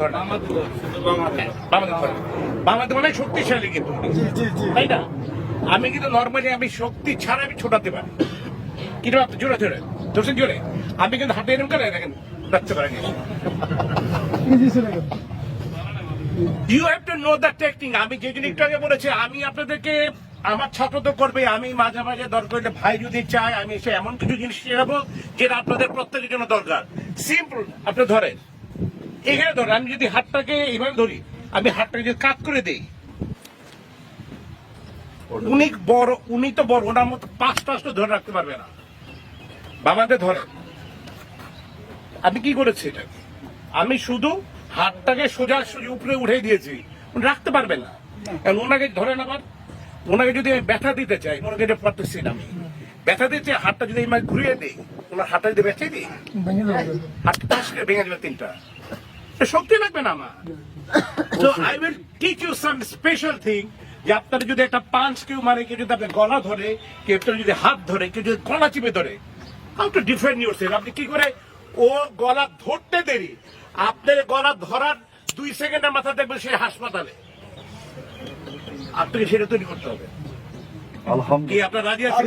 ধরে মানে শক্তিশালী কিন্তু। তাই না? আমি কিন্তু নর্মালি আমি শক্তি ছাড়া আমি ছোটাতে পারি। কিন্তু জোরে জোরে, ধরছেন জোরে? আমি কিন্তু হাতে এরকম করে দেখেন নো আমি যে জিনিস একটু আগে বলেছি, আমি আপনাদেরকে, আমার ছাত্র তো করবে, আমি মাঝে মাঝে দরকার ভাই যদি চায়, আমি এসে এমন কিছু জিনিস শেখাবো, যেটা আপনাদের প্রত্যেকের জন্য দরকার। সিম্পল আপনি ধরেন এখানে আমি যদি হাতটাকে এইভাবে ধরি আমি হাতটাকে যদি কাত করে দিই উনি বড় উনি তো বড় ওনার মতো পাঁচ পাঁচটা ধরে রাখতে পারবে না। বাবাকে ধরে। আমি কি করেছি এটা? আমি শুধু হাতটাকে সোজা সোজা উপরে উঠে দিয়েছি। উনি রাখতে পারবেন না। কারণ ওনাকে ধরেন আবার ওনাকে যদি আমি ব্যথা দিতে চাই ওনাকে এটা পারতেছি না আমি। ব্যথা দিতে হাতটা যদি আমি ঘুরিয়ে দিই ওনার হাতটা যদি বেঁচে দিই হাতটা ভেঙে যাবে তিনটা। শক্তি লাগবে না আমার। তো I will teach you some special thing যে আপনার যদি একটা পাঞ্চ কেউ মারে কেউ যদি আপনার গলা ধরে কেউ আপনার যদি হাত ধরে কেউ যদি গলা চিপে ধরে how to defend yourself আপনি কি করে? ও গলা ধরতে দেরি আপনার গলা ধরার দুই সেকেন্ডের মাথা দেখবেন সে হাসপাতালে। আপনাকে সেটা তৈরি করতে হবে। কি আপনার রাজি আছেন?